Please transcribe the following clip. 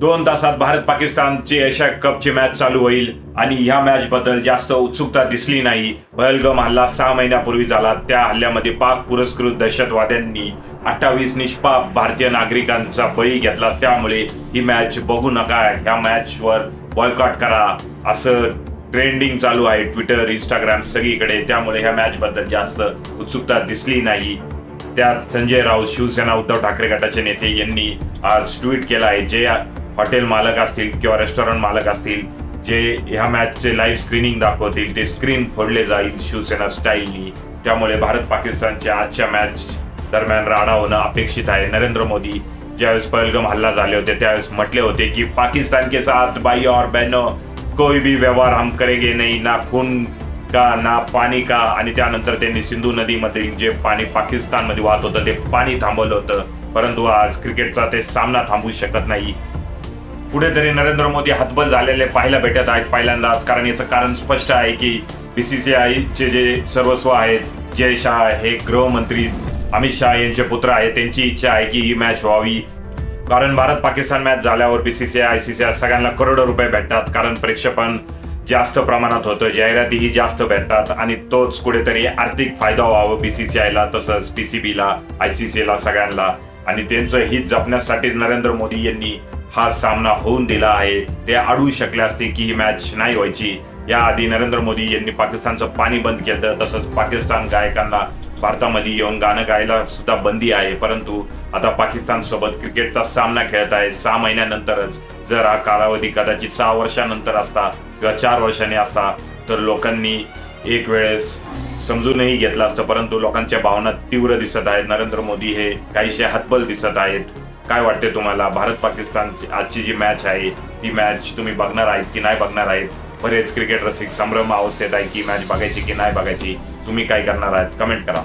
दोन तासात भारत पाकिस्तानची एशिया कपची मॅच चालू होईल आणि ह्या मॅच बद्दल जास्त उत्सुकता दिसली नाही. पहलगाम हल्ला सहा महिन्यापूर्वी झाला. त्या हल्ल्यामध्ये पाक पुरस्कृत दहशतवाद्यांनी अठ्ठावीस निष्पाप भारतीय नागरिकांचा बळी घेतला. त्यामुळे ही मॅच बघू नका. ह्या मॅचवर बॉयकॉट करा. असं ट्रेंडिंग चालू आहे ट्विटर इंस्टाग्राम सगळीकडे. त्यामुळे ह्या मॅच बद्दल जास्त उत्सुकता दिसली नाही. त्यात संजय राऊत शिवसेना उद्धव ठाकरे गटाचे नेते यांनी आज ट्विट केलं आहे. जे हॉटेल मालक असतील किंवा रेस्टॉरंट मालक असतील जे ह्या मॅचचे लाईव्ह स्क्रीनिंग दाखवतील ते स्क्रीन फोडले जाईल शिवसेना स्टाईलनी त्यामुळे भारत पाकिस्तानच्या आजच्या मॅच दरम्यान राडा होणं अपेक्षित आहे. नरेंद्र मोदी ज्यावेळेस पहलगम हल्ला झाले होते त्यावेळेस म्हटले होते की पाकिस्तान के साथ भाई और बहनो कोई भी व्यवहार हम करेंगे नाही ना खून का ना पाणी का. आणि त्यानंतर त्यांनी सिंधू नदीमधील जे पाणी पाकिस्तानमध्ये वाहत होतं ते पाणी थांबवलं होतं. परंतु आज क्रिकेटचा ते सामना थांबू शकत नाही. कुठेतरी नरेंद्र मोदी हतबल झालेले पाहायला भेटत आहेत पहिल्यांदाच. कारण याचं कारण स्पष्ट आहे की बी सी सी आयचे जे सर्वस्व आहेत जय शाह हे गृहमंत्री अमित शहा यांचे पुत्र आहेत. त्यांची इच्छा आहे की ही मॅच व्हावी. कारण भारत पाकिस्तान मॅच झाल्यावर B C C I C C I सगळ्यांना करोडो रुपये भेटतात. कारण प्रेक्षेपण जास्त प्रमाणात होतं जाहिरातीही जास्त भेटतात. आणि तोच कुठेतरी आर्थिक फायदा व्हावं आयला तसंच टी सी बीला आय सी सी एला सगळ्यांना. आणि त्यांचं हित जपण्यासाठीच नरेंद्र मोदी यांनी हा सामना होऊन दिला आहे. ते अडवू शकले असते की ही मॅच नाही व्हायची. याआधी नरेंद्र मोदी यांनी पाकिस्तानचं पाणी बंद केलं तसंच पाकिस्तान गायकांना भारतामध्ये येऊन गाणं गायला सुद्धा बंदी आहे. परंतु आता पाकिस्तान सोबत क्रिकेटचा सामना खेळत आहे. सहा महिन्यानंतरच जर हा कालावधी कदाचित सहा वर्षानंतर असता किंवा चार वर्षांनी असता तर लोकांनी एक वेळेस समजूनही घेतलं असतं. परंतु लोकांच्या भावना तीव्र दिसत आहेत. नरेंद्र मोदी हे काहीसे हतबल दिसत आहेत. काय वाटते तुम्हाला? भारत पाकिस्तान आजची जी मॅच आहे ती मॅच तुम्ही बघणार आहेत की नाही बघणार आहेत? बरेच क्रिकेट रसिक संभ्रम अवस्थेत आहे की मॅच बघायची की नाही बघायची? तुम्ही काय करणार आहात? कमेंट करा.